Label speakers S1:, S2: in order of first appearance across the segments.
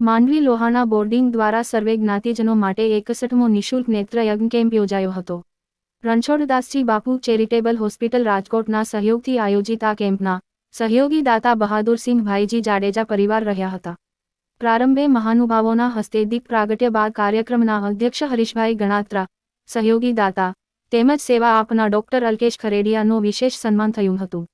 S1: Mandvi Lohana boarding દ્વારા સર્વે જ્ઞાતિજનો માટે એકસઠમો નિઃશુલ્ક નેત્રયજ્ઞ કેમ્પ યોજાયો હતો. રણછોડદાસજી બાપુ ચેરિટેબલ હોસ્પિટલ રાજકોટના સહયોગથી આયોજિત આ કેમ્પના સહયોગી દાતા બહાદુરસિંહભાઈજી જાડેજા પરિવાર રહ્યા હતા. પ્રારંભે મહાનુભાવોના હસ્તે દીપ પ્રાગટ્ય બાદ કાર્યક્રમના અધ્યક્ષ હરીશભાઈ ગણાત્રા, સહયોગી દાતા, તેમજ સેવા આપના ડોક્ટર અલ્કેશ ખરેડિયાનો વિશેષ સન્માન થયું હતું.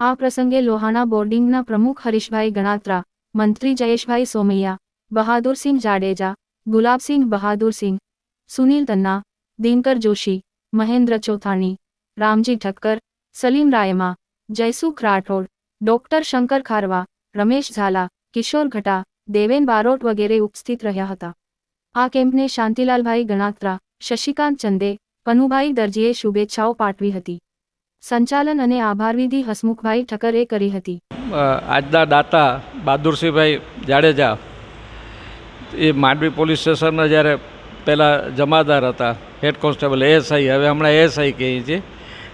S1: આ પ્રસંગે લોહાણા બોર્ડિંગના પ્રમુખ હરીશભાઈ ગણાત્રા મંત્રી જયેશભાઈ સોમૈયા, બહાદુરસિંહ જાડેજા, ગુલાબસિંહ બહાદુરસિંહ, સુનિલ તન્ના, દિનકર જોશી, મહેન્દ્ર ચોથાણી, રામજી ઠક્કર, સલીમ રાયમા, જયસુખ રાઠોડ, ડોક્ટર શંકર ખારવા, રમેશ ઝાલા, કિશોર ઘટા, દેવેન બારોટ વગેરે ઉપસ્થિત રહ્યા હતા. આ કેમ્પને શાંતિલાલભાઈ ગણાત્રા, શશિકાંત ચંદે પનુભાઈ દરજીએ શુભેચ્છાઓ પાઠવી હતી. સંચાલન અને આભારવિધિ હસમુખભાઈ ઠક્કરે કરી હતી.
S2: આજના દાતા બહાદુરસિંહભાઈ જાડેજા, એ માંડવી પોલીસ સ્ટેશનના જ્યારે પહેલાં જમાદાર હતા, હેડ કોન્સ્ટેબલ, એએસઆઈ, હવે હમણાં એએસઆઈ કહીએ છીએ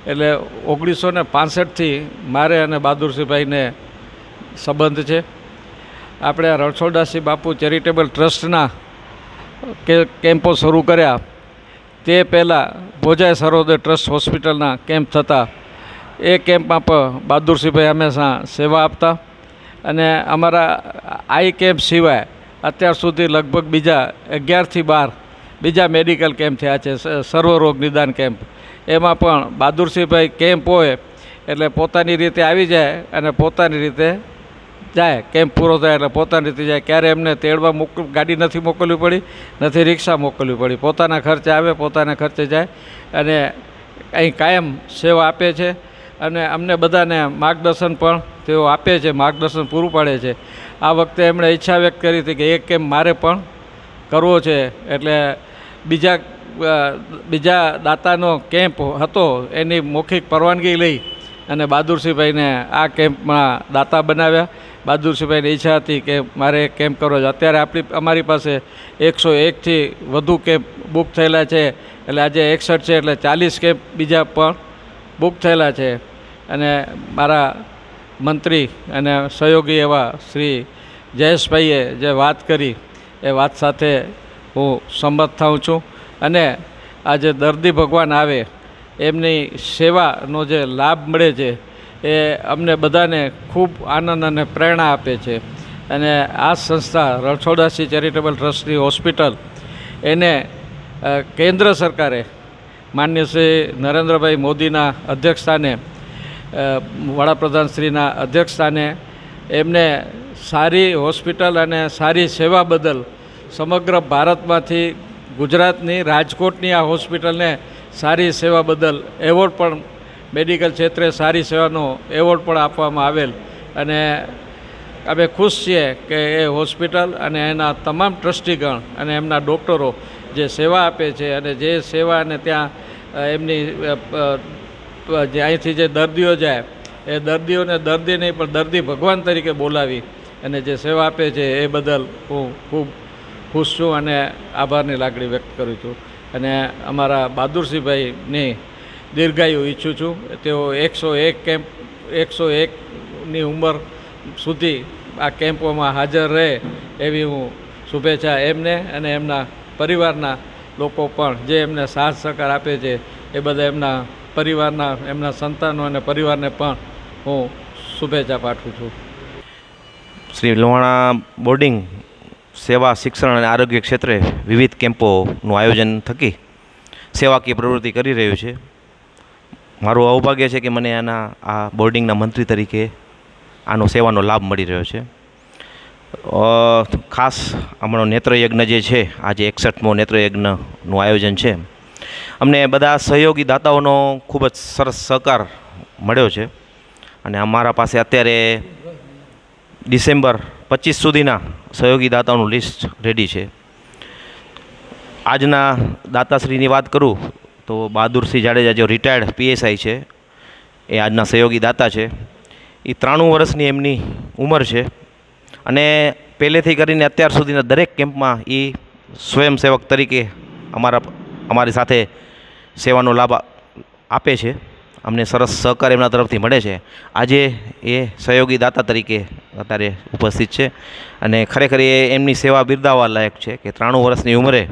S2: એટલે ઓગણીસો ને પાસઠથી મારે અને બહાદુરસિંહભાઈને સંબંધ છે. આપણે રણછોડદાસજી બાપુ ચેરિટેબલ ટ્રસ્ટના કે, કેમ્પો શરૂ કર્યા. તે પહેલાં ભોજાય સરોદય ટ્રસ્ટ હોસ્પિટલના કેમ્પ થતા. એ કેમ્પમાં પણ બહાદુરસિંહભાઈ હંમેશા સેવા આપતા અને અમારા આઈ કેમ્પ સિવાય અત્યાર સુધી લગભગ બીજા અગિયારથી બાર બીજા મેડિકલ કેમ્પ થયા છે સર્વરોગ નિદાન કેમ્પ. એમાં પણ બહાદુરસિંહભાઈ કેમ્પ હોય એટલે પોતાની રીતે આવી જાય અને પોતાની રીતે જાય કેમ્પ પૂરો થાય એટલે પોતાની રીતે જાય. ક્યારે એમને તેડવા મોક ગાડી નથી મોકલવી પડી, નથી રિક્ષા મોકલવી પડી. પોતાના ખર્ચે આવે, પોતાના ખર્ચે જાય અને અહીં કાયમ સેવા આપે છે. અને અમને બધાને માર્ગદર્શન પણ તેઓ આપે છે, માર્ગદર્શન પૂરું પાડે છે. આ વખતે એમણે ઈચ્છા વ્યક્ત કરી હતી કે એક કેમ્પ મારે પણ કરવો છે. એટલે બીજા બીજા દાતાનો કેમ્પ હતો, એની મૌખિક પરવાનગી લઈ અને બહાદુરસિંહભાઈને આ કેમ્પમાં દાતા બનાવ્યા. બહાદુરસિંહભાઈની ઈચ્છા હતી કે મારે કેમ્પ કરવો છે. અત્યારે આપણી, અમારી પાસે એકસો એકથી વધુ કેમ્પ બુક થયેલા છે. એટલે આજે એકસઠ છે, એટલે ચાલીસ કેમ્પ બીજા પણ બુક થયેલા છે. અને મારા મંત્રી અને સહયોગી એવા શ્રી જયેશભાઈએ જે વાત કરી, એ વાત સાથે હું સંમત થાઉં છું. અને આજે દર્દી ભગવાન આવે એમની સેવાનો જે લાભ મળે છે, એ અમને બધાને ખૂબ આનંદ અને પ્રેરણા આપે છે. અને આ સંસ્થા રણછોડાસી ચેરિટેબલ ટ્રસ્ટની હોસ્પિટલ, એને કેન્દ્ર સરકારે માન્ય શ્રી નરેન્દ્રભાઈ મોદીના અધ્યક્ષસ્થાને વડાપ્રધાનશ્રીના અધ્યક્ષસ્થાને, એમને સારી હોસ્પિટલ અને સારી સેવા બદલ સમગ્ર ભારતમાંથી ગુજરાતની રાજકોટની આ હોસ્પિટલને સારી સેવા બદલ એવોર્ડ પણ મેડિકલ ક્ષેત્રે સારી સેવાનો એવોર્ડ પણ આપવામાં આવેલ. અને અમે ખુશ છીએ કે એ હોસ્પિટલ અને એના તમામ ટ્રસ્ટીગણ અને એમના ડૉક્ટરો જે સેવા આપે છે અને જે સેવા અને ત્યાં એમની જે અહીંથી જે દર્દીઓ જાય, એ દર્દીઓને દર્દી નહીં, પણ દર્દી ભગવાન તરીકે બોલાવી અને જે સેવા આપે છે એ બદલ હું ખૂબ ખુશ છું અને આભારની લાગણી વ્યક્ત કરું છું. અને અમારા બહાદુરસિંહભાઈની દીર્ઘાયુ ઈચ્છું છું. તેઓ એકસો એક કેમ્પ એકસો એકની ઉંમર સુધી આ કેમ્પોમાં હાજર રહે એવી હું શુભેચ્છા એમને અને એમના પરિવારના લોકો પણ જે એમને સાથ સહકાર આપે છે એ બધા એમના પરિવારના, એમના સંતાનો અને પરિવારને પણ હું શુભેચ્છા પાઠવું છું.
S3: શ્રી લોહાણા બોર્ડિંગ સેવા, શિક્ષણ અને આરોગ્ય ક્ષેત્રે વિવિધ કેમ્પોનું આયોજન થકી સેવાકીય પ્રવૃત્તિ કરી રહ્યું છે. મારું અવભાગ્ય છે કે મને આના, આ બોર્ડિંગના મંત્રી તરીકે આનો સેવાનો લાભ મળી રહ્યો છે. ખાસ હમણાં નેત્રયજ્ઞ જે છે, આજે એકસઠમો નેત્રયજ્ઞનું આયોજન છે. અમને બધા સહયોગી દાતાઓનો ખૂબ જ સરસ સહકાર મળ્યો છે. અને અમારા પાસે અત્યારે ડિસેમ્બર પચીસ સુધીના સહયોગી દાતાઓનું લિસ્ટ રેડી છે. આજના દાતાશ્રીની વાત કરું તો બહાદુરસિંહ જાડેજા જે રિટાયર્ડ પીએસઆઈ છે, એ આજના સહયોગી દાતા છે. એ ત્રાણું વર્ષની એમની ઉંમર છે અને પહેલેથી કરીને અત્યાર સુધીના દરેક કેમ્પમાં એ સ્વયંસેવક તરીકે અમારા, અમારી સાથે સેવાનો લાભ આપે છે. અમને સરસ સહકાર એમના તરફથી મળે છે. આજે એ સહયોગી દાતા તરીકે અત્યારે ઉપસ્થિત છે અને ખરેખર એ એમની સેવા બિરદાવવા લાયક છે કે ત્રાણું વર્ષની ઉંમરે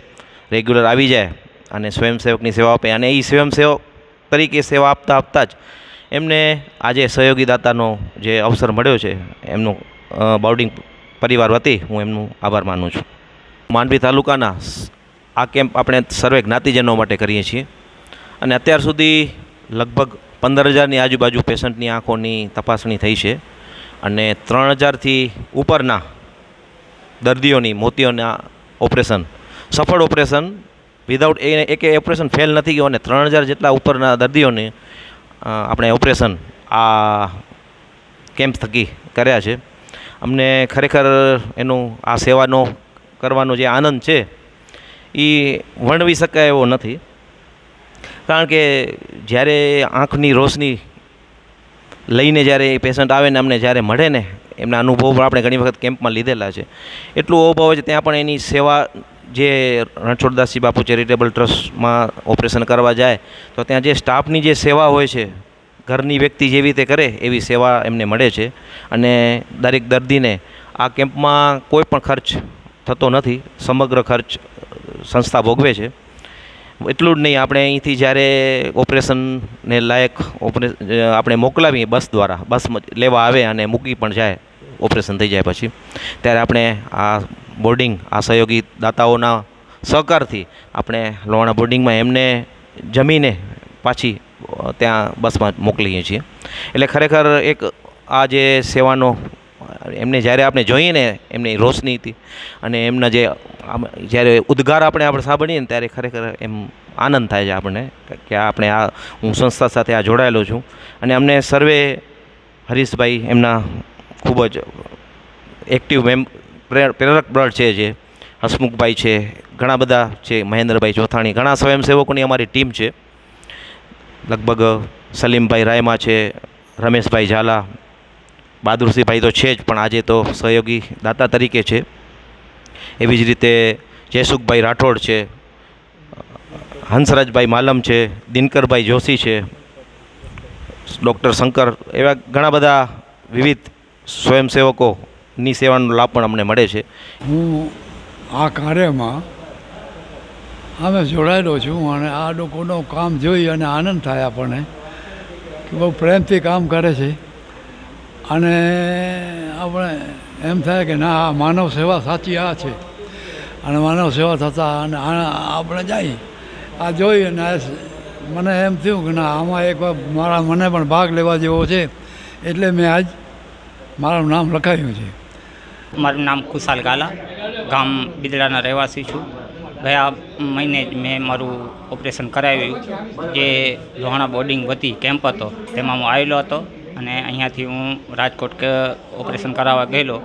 S3: રેગ્યુલર આવી જાય અને સ્વયંસેવકની સેવા આપે અને એ સ્વયંસેવક તરીકે સેવા આપતા આપતા જ એમને આજે સહયોગી દાતાનો જે અવસર મળ્યો છે, એમનું બાઉડિંગ પરિવાર વતી હું એમનું આભાર માનું છું. માંડવી તાલુકાના આ કેમ્પ આપણે સર્વે જ્ઞાતિજનો માટે કરીએ છીએ. અને અત્યાર સુધી લગભગ પંદર હજારની આજુબાજુ પેશન્ટની આંખોની તપાસણી થઈ છે અને ત્રણ હજારથી ઉપરના દર્દીઓની મોતીઓના ઓપરેશન, સફળ ઓપરેશન વિધાઉટ એ એકે ઓપરેશન ફેલ નથી ગયો અને ત્રણ હજાર જેટલા ઉપરના દર્દીઓને આપણે ઓપરેશન આ કેમ્પ થકી કર્યા છે. અમને ખરેખર એનું આ સેવાનો કરવાનો જે આનંદ છે એ વર્ણવી શકાય એવો નથી. કારણ કે જ્યારે આંખની રોશની લઈને જ્યારે એ પેશન્ટ આવે ને અમને જ્યારે મળે ને, એમના અનુભવ પણ આપણે ઘણી વખત કેમ્પમાં લીધેલા છે. એટલું અનુભવ છે, ત્યાં પણ એની સેવા જે રણછોડદાસજી બાપુ ચેરિટેબલ ટ્રસ્ટમાં ઓપરેશન કરવા જાય, તો ત્યાં જે સ્ટાફની જે સેવા હોય છે, ઘરની વ્યક્તિ જેવી રીતે કરે એવી સેવા એમને મળે છે. અને દરેક દર્દીને આ કેમ્પમાં કોઈ પણ ખર્ચ થતો નથી, સમગ્ર ખર્ચ સંસ્થા ભોગવે છે. એટલું જ નહીં, આપણે અહીંથી જ્યારે ઓપરેશનને લાયક ઓપરે, આપણે મોકલાવીએ બસ દ્વારા, બસ લેવા આવે અને મૂકી પણ જાય, ઓપરેશન થઈ જાય પછી, ત્યારે આપણે આ બોર્ડિંગ, આ સહયોગી દાતાઓના સહકારથી આપણે લોણા બોર્ડિંગમાં એમને જમીને પાછી ત્યાં બસમાં મોકલીએ છીએ. એટલે ખરેખર એક આ જે સેવાનો એમને જ્યારે આપણે જોઈએ ને એમની રોશનીથી અને એમના જે જ્યારે ઉદ્ગાર આપણે આપણે સાંભળીએ ને ત્યારે ખરેખર એમ આનંદ થાય છે આપણને કે આપણે આ હું સંસ્થા સાથે આ જોડાયેલો છું. અને અમને સર્વે હરીશભાઈ એમના ખૂબ જ એક્ટિવ મેમ પ્રેર- પ્રેરક બળ છે જે. હસમુખભાઈ છે, ઘણા બધા છે, મહેન્દ્રભાઈ ચોથાણી, ઘણા સ્વયંસેવકોની અમારી ટીમ છે. લગભગ સલીમભાઈ રાયમા છે, રમેશભાઈ ઝાલા બહાદુરસિંહભાઈ તો છે જ, પણ આજે તો સહયોગી દાતા તરીકે છે. એવી જ રીતે જયસુખભાઈ રાઠોડ છે, હંસરાજભાઈ માલમ છે, દિનકરભાઈ જોશી છે, ડૉક્ટર શંકર, એવા ઘણા બધા વિવિધ સ્વયંસેવકોની સેવાનો લાભ પણ અમને મળે છે.
S4: હું આ કાર્યમાં અમે જોડાયેલો છું અને આ લોકોનું કામ જોઈ અને આનંદ થાય આપણને બહુ પ્રેમથી કામ કરે છે. અને આપણે એમ થાય કે ના, આ માનવ સેવા સાચી આ છે. અને માનવ સેવા થતાં અને આપણે જઈએ આ જોઈ અને મને એમ થયું કે ના, આમાં એક મારા મને પણ ભાગ લેવા જેવો છે. એટલે મેં આજ મારું નામ લખાવ્યું છે.
S5: મારું નામ ખુશાલ ગાલા, ગામ બિદડાના રહેવાસી છું. ગયા મહિને જ મેં મારું ઓપરેશન કરાવ્યું. જે લોહાણા બોર્ડિંગ વતી કેમ્પ હતો, તેમાં હું આવેલો હતો. અને અહીંયાથી હું રાજકોટ કે ઓપરેશન કરાવવા ગયેલો.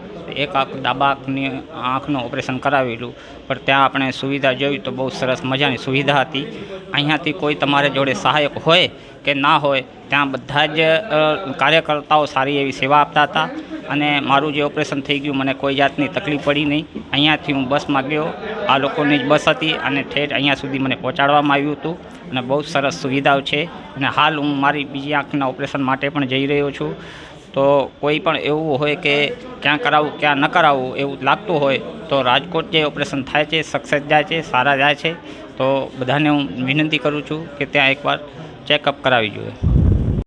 S5: એક આંખ ડાબા આંખની આંખનું ઓપરેશન કરાવેલું. પણ ત્યાં આપણે સુવિધા જોઈ તો બહુ સરસ મજાની સુવિધા હતી. અહીંયાથી કોઈ તમારે જોડે સહાયક હોય કે ના હોય, ત્યાં બધા જ કાર્યકર્તાઓ સારી એવી સેવા આપતા હતા. અને મારું જે ઓપરેશન થઈ ગયું, મને કોઈ જાતની તકલીફ પડી નહીં. અહીંયાથી હું બસમાં ગયો. આ લોકોની જ બસ હતી અને ઠેઠ અહીંયા સુધી મને પહોંચાડવામાં આવ્યું હતું. અને બહુ સરસ સુવિધાઓ છે. અને હાલ હું મારી બીજી આંખના ઓપરેશન માટે પણ જઈ રહ્યો છું. તો કોઈ પણ એવું હોય કે ક્યાં કરાવવું ક્યાં ન કરાવવું એવું લાગતું હોય તો રાજકોટ જે ઓપરેશન થાય છે, સક્સેસ જાય છે, સારા જાય છે, તો બધાને હું વિનંતી કરું છું કે ત્યાં એકવાર ચેકઅપ કરાવી જોઈએ.